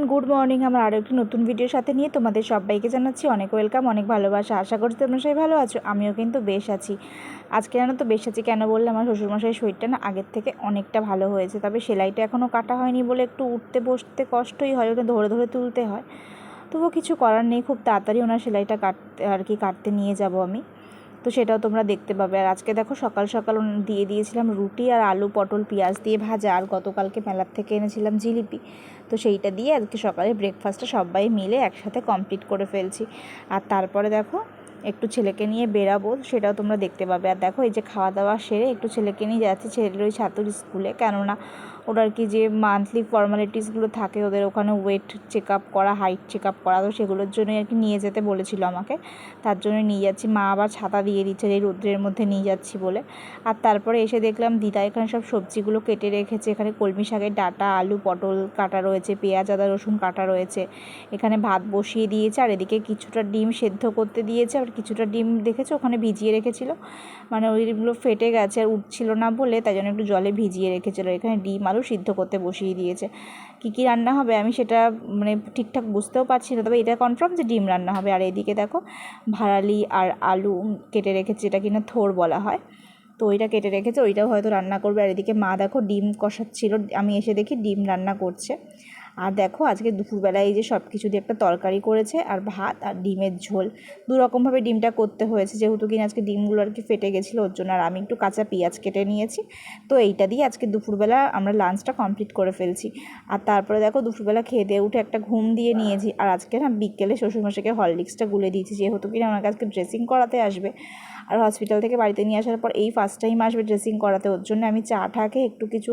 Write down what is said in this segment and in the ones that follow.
Everyone good morning আমার আরও একটি নতুন ভিডিওর সাথে নিয়ে তোমাদের সবাইকে জানাচ্ছি অনেক ওয়েলকাম অনেক ভালোবাসা। আশা করছি তোমরা সবাই ভালো আছো, আমিও কিন্তু বেশ আছি। আজকে জানো তো বেশ আছি কেন বললে আমার শ্বশুরমশাই শরীরটা না আগের থেকে অনেকটা ভালো হয়েছে, তবে সেলাইটা এখনও কাটা হয়নি বলে একটু উঠতে বসতে কষ্টই হয় ওটা ধরে ধরে তুলতে হয়। তবুও কিছু করার নেই, খুব তাড়াতাড়ি ওনার সেলাইটা কাটতে আর কি কাটতে নিয়ে যাব আমি। তো সেটাও তোমরা দেখতে পাবে। আর আজকে দেখো সকাল সকাল দিয়ে দিয়েছিলাম রুটি আর আলু, পটল, পেঁয়াজ দিয়ে ভাজা আর গতকালকে মেলার থেকে এনেছিলাম জিলিপি। তো সেইটা দিয়ে আজকে সকালে ব্রেকফাস্টটা সবাই মিলে একসাথে কমপ্লিট করে ফেলছি। আর তারপরে দেখো একটু ছেলেকে নিয়ে বেরাবো, সেটাও তোমরা দেখতে পাবে। আর দেখো, এই যে খাওয়া দাওয়া সেরে একটু ছেলেকে নিয়ে যাচ্ছি ছেলের ওই ছাত্র স্কুলে। কেননা ওটা আর কি যে মান্থলি ফর্মালিটিসগুলো থাকে, ওদের ওখানে ওয়েট চেক আপ করা হাইট চেক আপ করা, তো সেগুলোর জন্যই আর কি নিয়ে যেতে বলেছিল আমাকে। তার জন্য নিয়ে যাচ্ছি। মা আবার ছাতা দিয়ে দিচ্ছে এই রৌদ্রের মধ্যে নিয়ে যাচ্ছি বলে। আর তারপরে এসে দেখলাম, দিদা এখানে সব সবজিগুলো কেটে রেখেছে। এখানে কলমি শাকের ডাটা, আলু, পটল কাটা রয়েছে, পেঁয়াজ, আদা, রসুন কাটা রয়েছে। এখানে ভাত বসিয়ে দিয়েছে, আর এদিকে কিছুটা ডিম সেদ্ধ করতে দিয়েছে। আর কিছুটা ডিম দেখেছ? ওখানে ভিজিয়ে রেখেছিল। মানে ওইগুলো ফেটে গেছে আর উঠছিল না বলে তাই জন্য একটু জলে ভিজিয়ে রেখেছিল। এখানে ডিম আলু সিদ্ধ করতে বসিয়ে দিয়েছে। কী কী রান্না হবে? আমি সেটা মানে ঠিকঠাক বুঝতেও পারছি না। তবে এটা কনফার্ম যে ডিম রান্না হবে। আর এদিকে দেখো ভাড়ালি আর আলু কেটে রেখেছে, এটা কিনা থোর বলা হয়। তো ওইটা কেটে রেখেছে, ওইটাও হয়তো রান্না করবে। আর এদিকে মা দেখো ডিম কষাচ্ছিল। আমি এসে দেখি ডিম রান্না করছে। আর দেখো, আজকে দুপুরবেলায় এই যে সব কিছু দিয়ে একটা তরকারি করেছে আর ভাত আর ডিমের ঝোল। দু রকমভাবে ডিমটা করতে হয়েছে, যেহেতু কিনা আজকে ডিমগুলো আর কি ফেটে গেছিল, ওর জন্য আর আমি একটু কাঁচা পেঁয়াজ কেটে নিয়েছি। তো এইটা দিয়ে আজকে দুপুরবেলা আমরা লাঞ্চটা কমপ্লিট করে ফেলছি। আর তারপরে দেখো, দুপুরবেলা খেয়ে দিয়ে উঠে একটা ঘুম দিয়ে নিয়েছি। আর আজকে না বিকেলে শ্বশুরমশাইকে হরলিক্সটা গুলে দিয়েছি, যেহেতু কিনা ওনাকে আজকে ড্রেসিং করাতে আসবে। আর হসপিটাল থেকে বাড়িতে নিয়ে আসার পর এই ফার্স্ট টাইম আসবে ড্রেসিং করাতে, ওর জন্য আমি চা ঠাকে একটু কিছু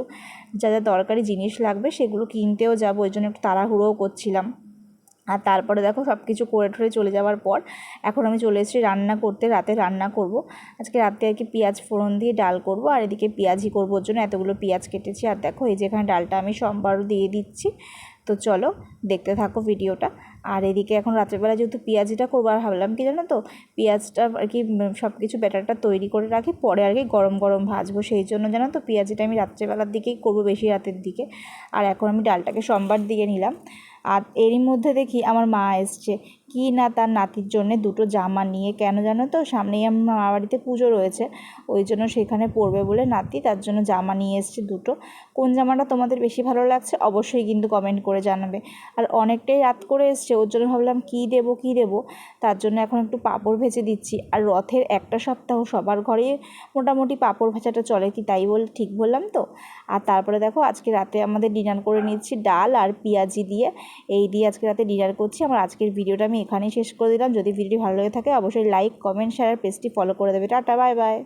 যা যা দরকারি জিনিস লাগবে সেগুলো কিনতেও যাব, ওই জন্য একটু তাড়াহুড়োও করছিলাম। আর তারপরে দেখো সব কিছু করে ঠরে চলে যাওয়ার পর এখন আমি চলে এসেছি রান্না করতে, রাতে রান্না করব। আজকে রাতে আর কি পেঁয়াজ ফোড়ন দিয়ে ডাল করব আর এদিকে পেঁয়াজি করব ওর জন্য। এতগুলো পেঁয়াজ কেটেছি আর দেখো এই যে এখানে ডালটা আমি সোমবারও দিয়ে দিচ্ছি। তো চলো দেখতে থাকো ভিডিওটা। আর এদিকে এখন রাত্রেবেলা যেহেতু পেঁয়াজিটা করব, আর ভাবলাম কি জানো তো, পেঁয়াজটা আর কি সব কিছু ব্যাটারটা তৈরি করে রাখি, পরে আর কি গরম গরম ভাজবো, সেই জন্য জানো তো পেঁয়াজিটা আমি রাত্রেবেলার দিকেই করব, বেশি রাতের দিকে। আর এখন আমি ডালটাকে সোমবার দিয়ে নিলাম। আর এরই মধ্যে দেখি আমার মা এসছে। কি না তার নাতির জন্য দুটো জামা নিয়ে, কেন জানো তো, সামনেই আমার মামা বাড়িতে পুজো রয়েছে, ওই জন্য সেখানে পরবে বলে নাতি, তার জন্য জামা নিয়ে এসছে দুটো। কোন জামাটা তোমাদের বেশি ভালো লাগছে, অবশ্যই কিন্তু কমেন্ট করে জানাবে। আর অনেকটাই রাত করে এসছে ওর জন্য ভাবলাম কী দেবো কী দেবো? তার জন্য এখন একটু পাঁপড় ভেজে দিচ্ছি। আর রথের একটা সপ্তাহ সবার ঘরে মোটামুটি পাঁপড় ভাজাটা চলে কি তাই বল ঠিক বললাম তো? আর তারপরে দেখো আজকে রাতে আমাদের ডিনার করে নিচ্ছি ডাল আর পেঁয়াজি দিয়ে। এই দিয়ে আজকে রাতে ডিনার করছি। আমার আজকের ভিডিওটা আমি এখানেই শেষ করে দিলাম। যদি ভিডিওটি ভালো লেগে থাকে অবশ্যই লাইক কমেন্ট শেয়ার আর পেজটি ফলো করে দেবে। Tata bye bye